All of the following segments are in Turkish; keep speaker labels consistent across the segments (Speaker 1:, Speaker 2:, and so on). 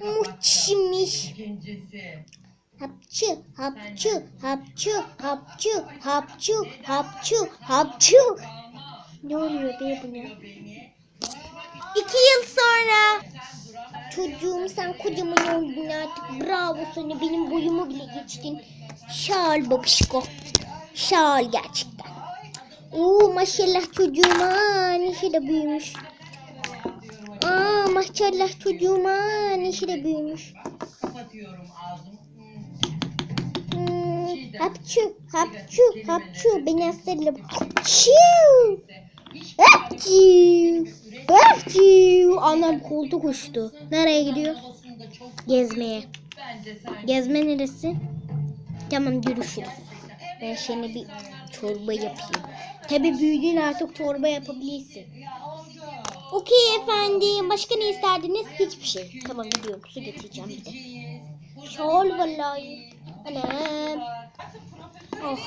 Speaker 1: Muçmiş. Hapçı, hapçı, hapçı, hapçı, hapçı, hapçı, hapçı. Ne oluyor be bu ne? İki yıl sonra. Çocuğum sen kocaman oldun artık. Bravo sana benim boyumu bile geçtin. Şal babişko. Şal gerçekten. Oo maşallah çocuğuma ne de büyümüş. Aa maşallah çocuğuma ne de büyümüş.
Speaker 2: Kapatıyorum ağzımı. Hmm.
Speaker 1: Hapçı, hapçı, hapçı. Beni hastalım. Çiu. Hapçı. Hapçı. Anam koltuk uçtu. Nereye
Speaker 2: çok
Speaker 1: Gezmeye. Gezme neresi? Tamam görüşürüz. Ben şimdi bir çorba yapayım. Tabi büyüdün artık çorba yapabilirsin. Okey efendim. Başka ne isterdiniz? Hiçbir şey. Tamam gidiyorum. Su getireceğim bir de. Şol vallahi. Anam. Oh.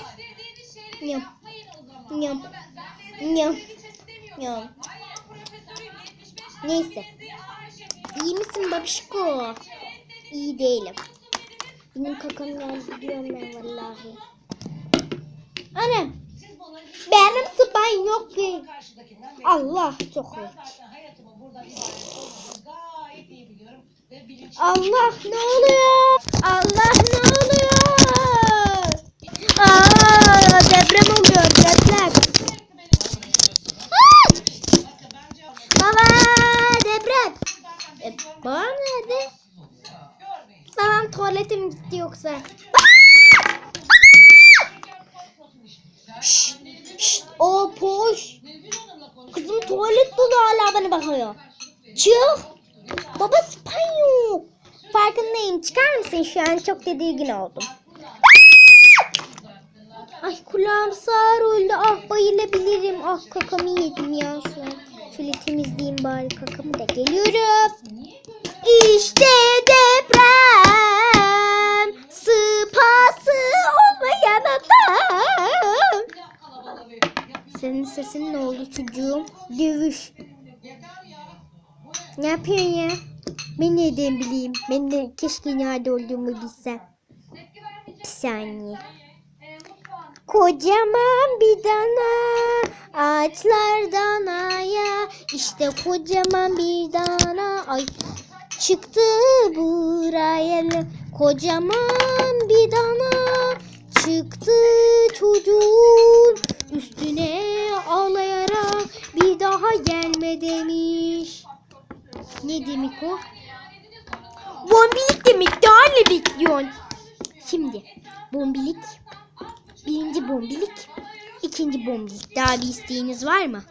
Speaker 1: Yum. Yum. Yum. Yum. Neyse. İyi misin babişko? İyi değilim. Benim kakam geldi gidiyorum ben vallahi. Anam. Benim sıpan yok ki. Allah çok iyi. Allah ne oluyor? Allah ne oluyor? Aa, deprem oluyor deprem. Baba deprem. E, babam nerede? Babam tuvalete mi gitti yoksa? Şşt, o poş. Kızım tuvalet dolu hala bana bakıyor. Çık. Baba spanyol. Farkındayım. Çıkar mısın şu an? Çok tedirgin oldum. Ay kulağım sağır oldu. Ah bayılabilirim. Ah kakamı yedim ya şu an. Şöyle temizleyeyim bari kakamı da geliyorum. İşte Senin sesin ne oldu çocuğum? Dövüş. Ne yapıyorsun ya? Ben nereden bileyim? Ben de keşke nerede olduğumu bilsem. Bir saniye. Kocaman bir dana ağaçlardan aya işte kocaman bir dana ay çıktı buraya kocaman bir dana çıktı çocuğun Ne demek o? Bombilik demek daha ne bekliyorsun? Şimdi bombilik birinci bombilik ikinci bombilik daha bir isteğiniz var mı?